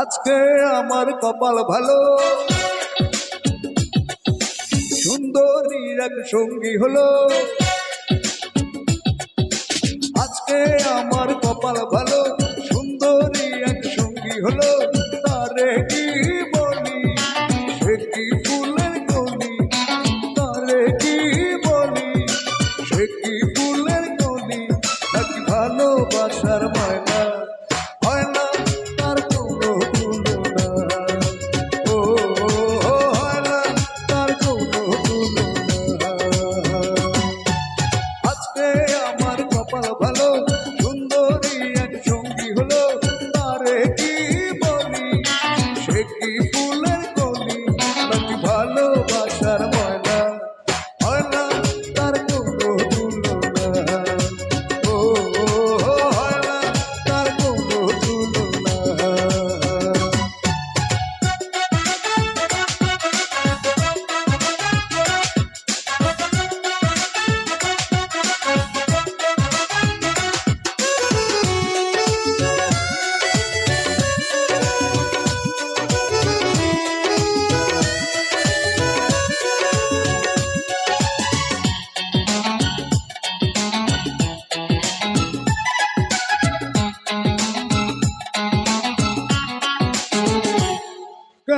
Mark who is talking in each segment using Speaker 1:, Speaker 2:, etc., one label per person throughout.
Speaker 1: আজকে আমার কপাল ভালো। সুন্দরী এক সঙ্গী হলো।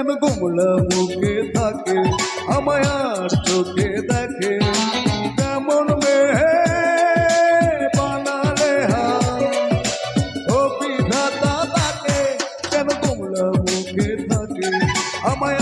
Speaker 1: যেন গোমলা মুখে থাকে আমায় আর চোখে দেখে। তেমন মেহে বানালে ও বিধাতা আমায়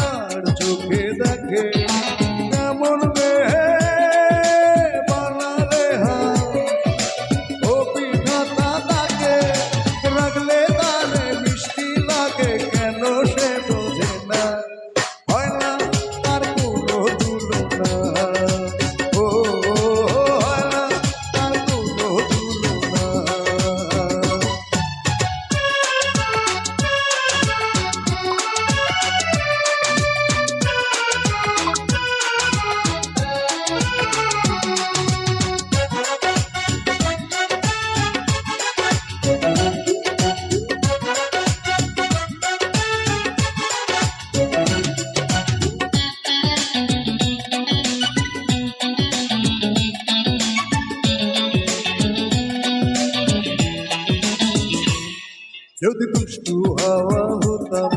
Speaker 1: যদি দুষ্টু হাওয়া হতাম,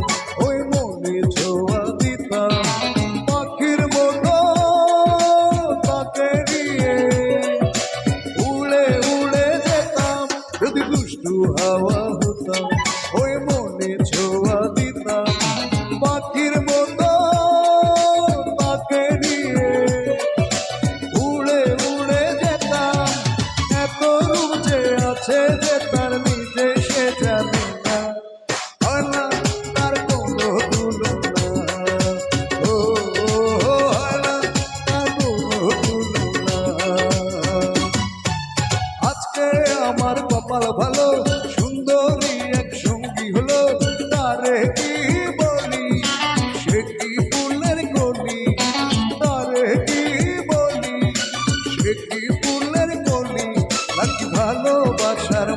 Speaker 1: ওই মনে ছোয়া দিতাম। পাখির মতো তাকে নিয়ে উড়ে উড়ে যেতাম। যদি দুষ্টু হাওয়া হতাম, ওই মনে ছোয়া তারে কি বলি? সে কি ফুলের গলি? তারে কি বলি? সে কি ফুলের গলি? নাকি ভালোবাসার